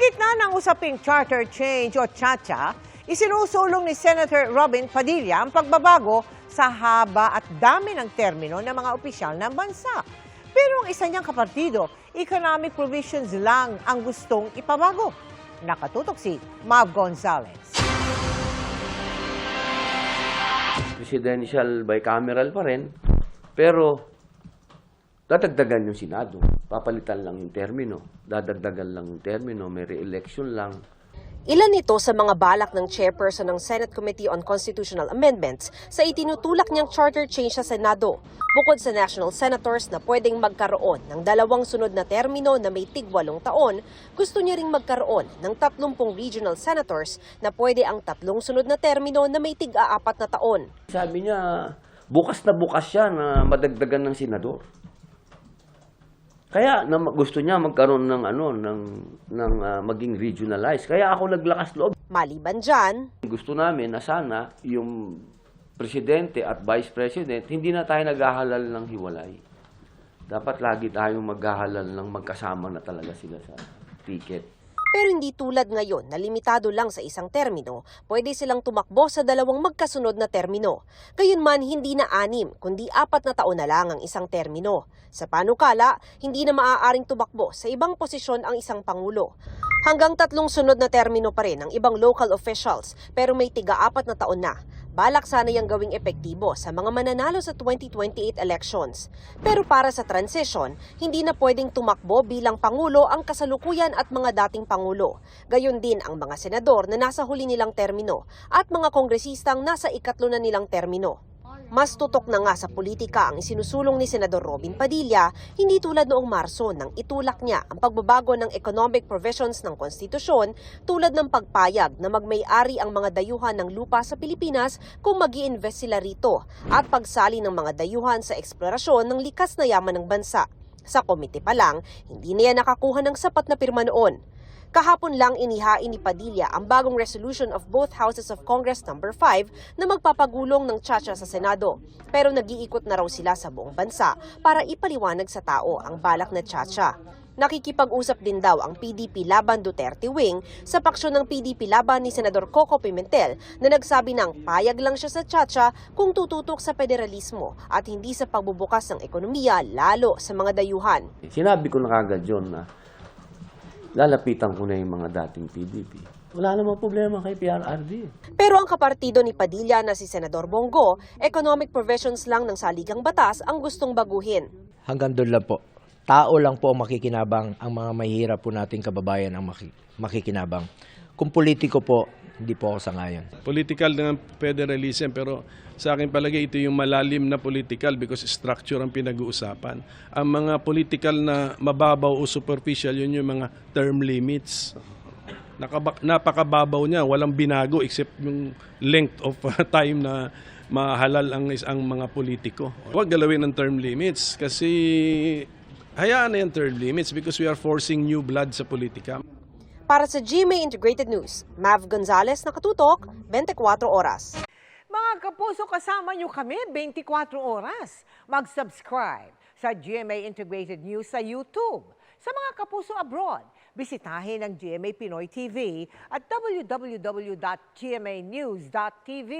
gitna ng usaping charter change o chacha, isinusulong ni Senator Robin Padilla ang pagbabago sa haba at dami ng termino ng mga opisyal ng bansa. Pero ang isa niyang kapartido, economic provisions lang ang gustong ipabago. Nakatutok si Mav Gonzalez. presidential bicameral pa rin, pero dadagdagan yung Senado. Papalitan lang yung termino. Dadagdagan lang yung termino. May re-election lang. Ilan ito sa mga balak ng chairperson ng Senate Committee on Constitutional Amendments sa itinutulak niyang charter change sa Senado. Bukod sa national senators na pwedeng magkaroon ng dalawang sunod na termino na may tigwalong taon, gusto niya ring magkaroon ng 30 regional senators na pwede ang tatlong sunod na termino na may tig-aapat na taon. Sabi niya, bukas na bukas siya na madagdagan ng senador. Kaya na, gusto niya magkaroon ng ano ng ng ah, maging regionalized. Kaya ako naglakas loob. Maliban dyan, Gusto namin na sana yung presidente at vice president hindi na tayo naghahalal ng hiwalay. Dapat lagi tayong maghahalal ng magkasama na talaga sila sa ticket. Pero hindi tulad ngayon na limitado lang sa isang termino, pwede silang tumakbo sa dalawang magkasunod na termino. Gayunman, hindi na anim, kundi apat na taon na lang ang isang termino. Sa panukala, hindi na maaaring tumakbo sa ibang posisyon ang isang pangulo. Hanggang tatlong sunod na termino pa rin ang ibang local officials, pero may tiga-apat na taon na. Balak sana yung gawing epektibo sa mga mananalo sa 2028 elections. Pero para sa transition, hindi na pwedeng tumakbo bilang Pangulo ang kasalukuyan at mga dating Pangulo. Gayon din ang mga senador na nasa huli nilang termino at mga kongresistang nasa ikatlo na nilang termino. Mas tutok na nga sa politika ang isinusulong ni Senador Robin Padilla, hindi tulad noong Marso nang itulak niya ang pagbabago ng economic provisions ng konstitusyon tulad ng pagpayag na magmay-ari ang mga dayuhan ng lupa sa Pilipinas kung mag invest sila rito at pagsali ng mga dayuhan sa eksplorasyon ng likas na yaman ng bansa. Sa komite pa lang, hindi niya nakakuha ng sapat na pirma noon. Kahapon lang inihain ni Padilla ang bagong resolution of both houses of Congress number 5 na magpapagulong ng tsatsya sa Senado. Pero nag-iikot na raw sila sa buong bansa para ipaliwanag sa tao ang balak na tsatsya. Nakikipag-usap din daw ang PDP laban Duterte Wing sa paksyon ng PDP laban ni Senador Coco Pimentel na nagsabi ng payag lang siya sa tsatsya kung tututok sa federalismo at hindi sa pagbubukas ng ekonomiya lalo sa mga dayuhan. Sinabi ko na kagad yun na lalapitan ko na yung mga dating PDP. Wala namang problema kay PRRD. Pero ang kapartido ni Padilla na si Senador Bongo, economic provisions lang ng saligang batas ang gustong baguhin. hanggang doon lang po. Tao lang po ang makikinabang, ang mga mahihirap po nating kababayan ang maki- makikinabang. Kung politiko po, hindi po ako sangayon. political ng federalism pero sa akin palagay ito yung malalim na political because structure ang pinag-uusapan. Ang mga political na mababaw o superficial yun yung mga term limits. Nakaba- napakababaw niya, walang binago except yung length of time na mahalal ang isang mga politiko. Huwag galawin ng term limits kasi hayaan na yung term limits because we are forcing new blood sa politika. Para sa GMA Integrated News, Mav Gonzalez, nakatutok, 24 oras. Mga kapuso, kasama nyo kami 24 oras. Mag-subscribe sa GMA Integrated News sa YouTube. Sa mga kapuso abroad, bisitahin ang GMA Pinoy TV at www.gmanews.tv.